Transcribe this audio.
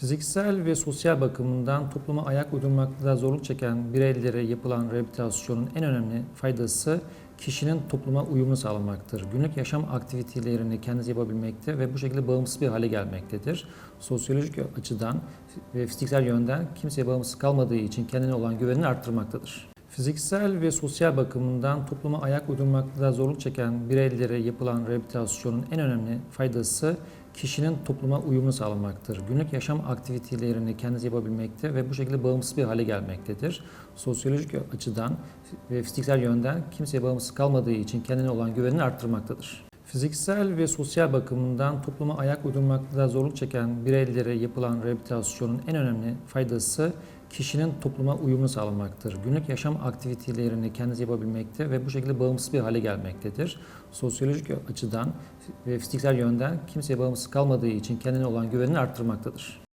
Fiziksel ve sosyal bakımından topluma ayak uydurmakta zorluk çeken bireylere yapılan rehabilitasyonun en önemli faydası kişinin topluma uyumunu sağlamaktır. Günlük yaşam aktivitelerini kendisi yapabilmekte ve bu şekilde bağımsız bir hale gelmektedir. Sosyolojik açıdan ve fiziksel yönden kimseye bağımsız kalmadığı için kendine olan güvenini arttırmaktadır. Fiziksel ve sosyal bakımından topluma ayak uydurmakta zorluk çeken bireylere yapılan rehabilitasyonun en önemli faydası kişinin topluma uyumunu sağlamaktır. Günlük yaşam aktivitelerini kendisi yapabilmekte ve bu şekilde bağımsız bir hale gelmektedir. Sosyolojik açıdan ve fiziksel yönden kimseye bağımsız kalmadığı için kendine olan güvenini arttırmaktadır. Fiziksel ve sosyal bakımından topluma ayak uydurmakta zorluk çeken bireylere yapılan rehabilitasyonun en önemli faydası kişinin topluma uyumunu sağlamaktır. Günlük yaşam aktivitelerini kendisi yapabilmekte ve bu şekilde bağımsız bir hale gelmektedir. Sosyolojik açıdan ve fiziksel yönden kimseye bağımsız kalmadığı için kendine olan güvenini arttırmaktadır.